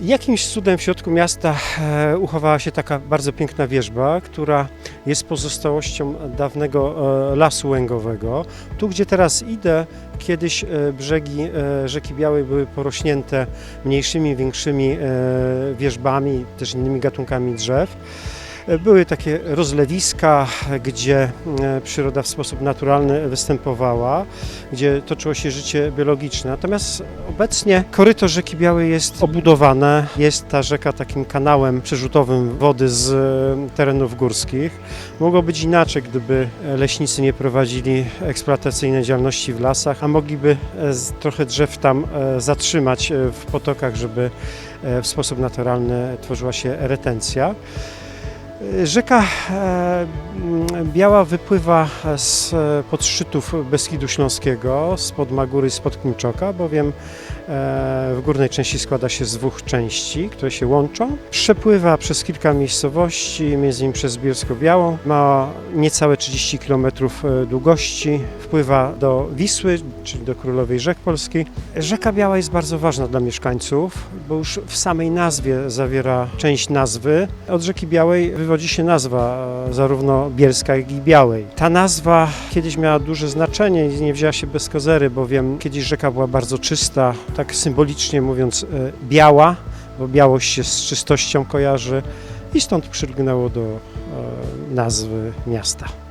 Jakimś cudem w środku miasta e, uchowała się taka bardzo piękna wieżba, która jest pozostałością dawnego e, lasu łęgowego. Tu, gdzie teraz idę, kiedyś e, brzegi rzeki Białej były porośnięte mniejszymi, większymi wieżbami, też innymi gatunkami drzew. Były takie rozlewiska, gdzie e, przyroda w sposób naturalny występowała, gdzie toczyło się życie biologiczne. Natomiast obecnie koryto rzeki Białej jest obudowane. Jest ta rzeka takim kanałem przerzutowym wody z e, terenów górskich. Mogło być inaczej, gdyby leśnicy nie prowadzili eksploatacyjnej działalności w lasach, a mogliby e, trochę drzew tam zatrzymać w potokach, żeby w sposób naturalny tworzyła się retencja. Rzeka e, Biała wypływa z e, podszczytów Beskidu Śląskiego, spod Magury, spod Klimczoka, bowiem e, w górnej części składa się z dwóch części, które się łączą. Przepływa przez kilka miejscowości, między innymi przez Bielsko-Białą. Ma niecałe 30 km długości. Wpływa do Wisły, czyli do Królowej Rzek Polskiej. Rzeka Biała jest bardzo ważna dla mieszkańców, bo już w samej nazwie zawiera część nazwy. Od rzeki Białej wywodzi się nazwa e, zarówno Bielska, jak i Białej. Ta nazwa kiedyś miała duże znaczenie i nie wzięła się bez kozery, bowiem kiedyś rzeka była bardzo czysta, tak symbolicznie mówiąc e, biała, bo białość się z czystością kojarzy i stąd przylgnęło do e, nazwy miasta.